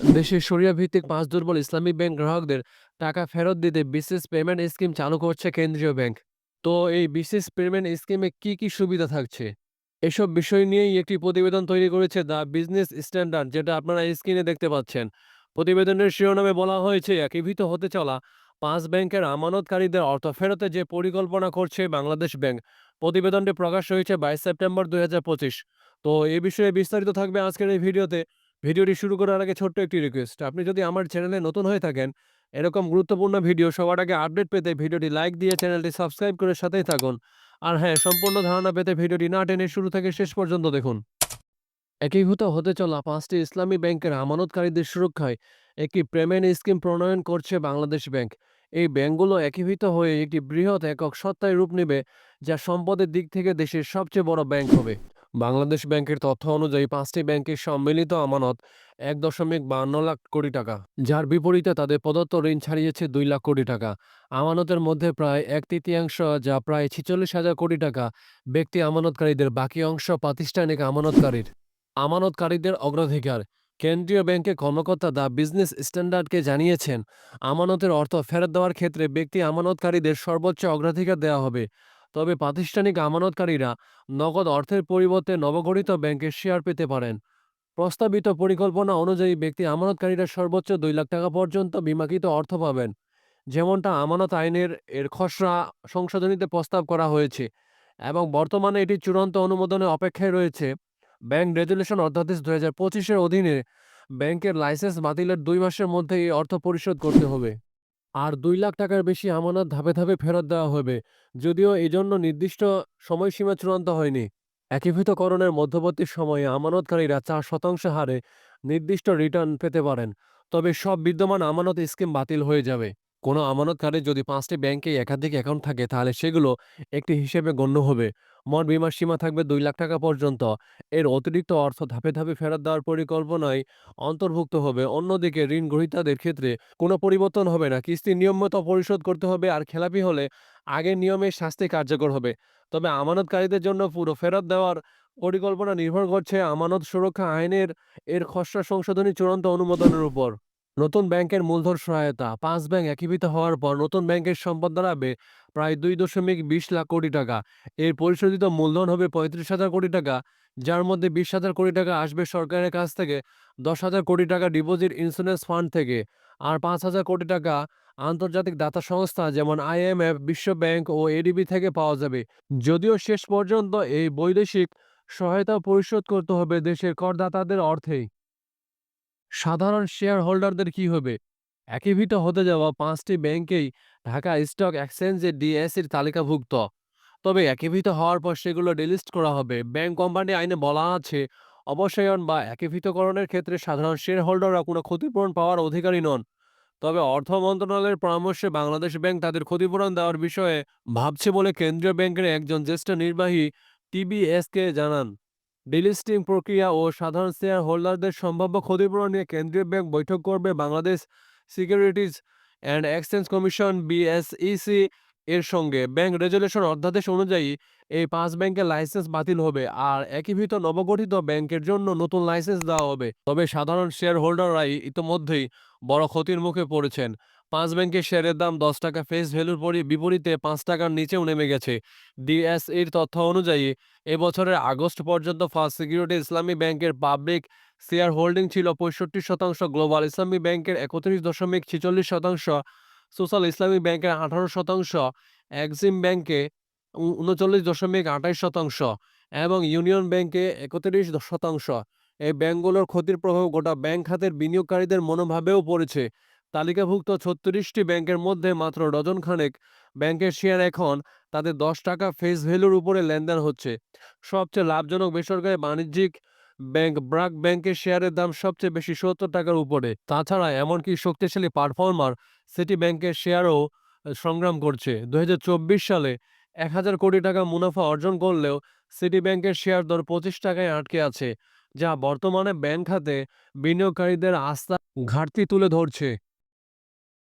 দেশের শরিয়া ভিত্তিক পাঁচ দুর্বল ইসলামী ব্যাংক গ্রাহকদের টাকা ফেরত দিতে বিশেষ পেমেন্ট স্কিম চালু করছে কেন্দ্রীয় ব্যাংক। তো এই বিশেষ পেমেন্ট স্কিমে কি কি সুবিধা থাকছে? এসব বিষয় নিয়েই একটি প্রতিবেদন তৈরি করেছে দ্য বিজনেস স্ট্যান্ডার্ড, যেটা আপনারা স্ক্রিনে দেখতে পাচ্ছেন। প্রতিবেদনের শিরোনামে বলা হয়েছে, একীভূত হতে চলা পাঁচ ব্যাংকের আমানতকারীদের অর্থ ফেরতে যে পরিকল্পনা করছে বাংলাদেশ ব্যাংক, প্রতিবেদনটি প্রকাশ হয়েছে বাইশ সেপ্টেম্বর দুই হাজার পঁচিশ। তো এ বিষয়ে বিস্তারিত থাকবে আজকের এই ভিডিওতে। ভিডিওটি শুরু করার আগে ছোট্ট একটি রিকোয়েস্ট আপনি যদি আমার চ্যানেলে নতুন হয়ে থাকেন, এরকম গুরুত্বপূর্ণ ভিডিও সবার আগে আপডেট পেতে ভিডিওটি লাইক দিয়ে চ্যানেলটি সাবস্ক্রাইব করে সাথেই থাকুন। আর হ্যাঁ সম্পূর্ণ ধারণা পেতে ভিডিওটি না টেনে শুরু থেকে শেষ পর্যন্ত দেখুন। একীভূত হতে চলা পাঁচটি ইসলামী ব্যাংকের আমানতকারীদের সুরক্ষায় একটি পেমেন্ট স্কিম প্রণয়ন করছে বাংলাদেশ ব্যাংক। এই ব্যাংকগুলো একীভূত হয়ে একটি বৃহৎ একক সত্তায় রূপ নেবে, যা সম্পদের দিক থেকে দেশের সবচেয়ে বড় ব্যাংক হবে। বাংলাদেশ ব্যাংকের তথ্য অনুযায়ী পাঁচটি ব্যাংকের সম্মিলিত আমানত এক দশমিক বান্ন লাখ কোটি টাকা। যার বিপরীতে তাদের প্রদত্ত ঋণ ছাড়িয়েছে দুই লাখ কোটি টাকা। আমানতের মধ্যে প্রায় এক তৃতীয়াংশ, যা প্রায় ছিচল্লিশ হাজার কোটি টাকা, ব্যক্তি আমানতকারীদের বাকি অংশ প্রাতিষ্ঠানিক আমানতকারীর। আমানতকারীদের অগ্রাধিকার। কেন্দ্রীয় ব্যাংকের কর্মকর্তা দ্য বিজনেস স্ট্যান্ডার্ডকে জানিয়েছেন, আমানতের অর্থ ফেরত দেওয়ার ক্ষেত্রে ব্যক্তি আমানতকারীদের সর্বোচ্চ অগ্রাধিকার দেওয়া হবে। তবে প্রাতিষ্ঠানিক আমানতকারীরা নগদ অর্থের পরিবর্তে নবগঠিত ব্যাংকের শেয়ার পেতে পারেন। প্রস্তাবিত পরিকল্পনা অনুযায়ী ব্যক্তি আমানতকারীরা সর্বোচ্চ দুই লাখ টাকা পর্যন্ত বিমাকিত অর্থ পাবেন। যেমনটা আমানত আইনের এর খসড়া সংশোধনীতে প্রস্তাব করা হয়েছে এবং বর্তমানে এটি চূড়ান্ত অনুমোদনের অপেক্ষায় রয়েছে। ব্যাংক রেজুলেশন অধ্যাদেশ দু হাজার পঁচিশের অধীনে ব্যাংকের লাইসেন্স বাতিলের দুই মাসের মধ্যে এই অর্থ পরিশোধ করতে হবে। আর দুই লাখ টাকার বেশি আমানত ধাপে ধাপে ফেরত দেওয়া হবে। যদিও এজন্য জন্য নির্দিষ্ট সময়সীমা চূড়ান্ত হয়নি। একীভূতকরণের মধ্যবর্তী সময়ে আমানতকারীরা চার শতাংশ হারে নির্দিষ্ট রিটার্ন পেতে পারেন। তবে সব বিদ্যমান আমানত স্কিম বাতিল হয়ে যাবে। কোনো আমানতকারীর যদি পাঁচটি ব্যাংকে একাধিক অ্যাকাউন্ট থাকে, তাহলে সেগুলো একটি হিসেবে গণ্য হবে। মোট বিমার সীমা থাকবে দুই লাখ টাকা পর্যন্ত। এর অতিরিক্ত অর্থ ধাপে ধাপে ফেরত দেওয়ার পরিকল্পনায় অন্তর্ভুক্ত হবে। অন্যদিকে ঋণ গ্রহীতাদের ক্ষেত্রে কোনো পরিবর্তন হবে না। কিস্তি নিয়মিত পরিশোধ করতে হবে। আর খেলাপি হলে আগের নিয়মে শাস্তি কার্যকর হবে। তবে আমানতকারীদের জন্য পুরো ফেরত দেওয়ার পরিকল্পনা নির্ভর করছে আমানত সুরক্ষা আইনের, এর খসড়া সংশোধনী চূড়ান্ত অনুমোদনের উপর। নতুন ব্যাংকের মূলধন সহায়তা, পাঁচ ব্যাংক একীভূত হওয়ার পর নতুন ব্যাংকের সম্পদ দাঁড়াবে প্রায় দুই দশমিক বিশ লাখ কোটি টাকা। এর পরিশোধিত মূলধন হবে পঁয়ত্রিশ হাজার কোটি টাকা, যার মধ্যে বিশ হাজার কোটি টাকা আসবে সরকারের কাছ থেকে, দশ হাজার কোটি টাকা ডিপোজিট ইন্স্যুরেন্স ফান্ড থেকে, আর পাঁচ হাজার কোটি টাকা আন্তর্জাতিক দাতা সংস্থা যেমন আইএমএফ বিশ্ব ব্যাংক ও এডিবি থেকে পাওয়া যাবে। যদিও শেষ পর্যন্ত এই বৈদেশিক সহায়তা পরিশোধ করতে হবে দেশের করদাতাদের অর্থেই। সাধারণ শেয়ার হোল্ডারদের কি হবে? একীভূত হতে যাওয়া পাঁচটি ব্যাংকেই ঢাকা স্টক এক্সচেঞ্জে ডিএসির তালিকাভুক্ত। তবে একীভূত হওয়ার পর সেগুলো ডিলিস্ট করা হবে। ব্যাংক কোম্পানি আইনে বলা আছে অবসায়ন বা একীভূতকরণের ক্ষেত্রে সাধারণ শেয়ার হোল্ডাররা কোনো ক্ষতিপূরণ পাওয়ার অধিকারী নন। তবে অর্থ মন্ত্রণালয়ের পরামর্শে বাংলাদেশ ব্যাংক তাদের ক্ষতিপূরণ দেওয়ার বিষয়ে ভাবছে বলে কেন্দ্রীয় ব্যাংকের একজন জ্যেষ্ঠ নির্বাহী টিবিএসকে জানান। ডিলিস্টিং প্রক্রিয়া ও সাধারণ শেয়ার হোল্ডারদের সম্ভাব্য ক্ষতিপূরণ নিয়ে কেন্দ্রীয় ব্যাংক বৈঠক করবে Bangladesh securities and exchange commission BSEC এর সঙ্গে। ব্যাংক রেজুলেশন অধ্যাদেশ অনুযায়ী এই পাঁচ ব্যাংকের লাইসেন্স বাতিল হবে আর একীভূত নবগঠিত ব্যাংকের জন্য নতুন লাইসেন্স দেওয়া হবে। তবে সাধারণ শেয়ার হোল্ডাররাই ইতোমধ্যেই বড় ক্ষতির মুখে পড়েছেন। পাঁচ ব্যাংকের শেয়ারের দাম দশ টাকা ফেস ভ্যালুর পরি, বিপরীতে পাঁচ টাকার নিচেও নেমে গেছে। ডিএসইর তথ্য অনুযায়ী, এবছরের আগস্ট পর্যন্ত ফার্স্ট সিকিউরিটি ইসলামী ব্যাংকের পাবলিক শেয়ার হোল্ডিং ছিল পঁয়ষট্টি শতাংশ গ্লোবাল ইসলামী ব্যাংকের একত্রিশ দশমিক ছিচল্লিশ শতাংশ সোশ্যাল ইসলামী ব্যাংকের আঠারো শতাংশ এক্সিম ব্যাংকে উনচল্লিশ দশমিক আঠাশ শতাংশ এবং ইউনিয়ন ব্যাংকে একত্রিশ শতাংশ। এই ব্যাংকগুলোর ক্ষতির প্রভাব গোটা ব্যাংক খাতের বিনিয়োগকারীদের মনোভাবেও পড়েছে। তালিকাভুক্ত ছত্রিশটি ব্যাংকের মধ্যে মাত্র ডজন খানেক ব্যাংকের শেয়ার এখন তাদের দশ টাকা ফেস ভ্যালুর উপরে লেনদেন হচ্ছে। সবচেয়ে লাভজনক বেসরকারি বাণিজ্যিক ব্যাংক ব্রাক ব্যাংকের শেয়ারের দাম সবচেয়ে বেশি সত্তর টাকার উপরে। তাছাড়া এমনকি শক্তিশালী পারফর্মার সিটি ব্যাংকের শেয়ারও সংগ্রাম করছে। দু হাজার চব্বিশ সালে এক হাজার কোটি টাকা মুনাফা অর্জন করলেও সিটি ব্যাংকের শেয়ার দর পঁচিশ টাকায় আটকে আছে, যা বর্তমানে ব্যাংক খাতে বিনিয়োগকারীদের আস্থা ঘাটতি তুলে ধরছে।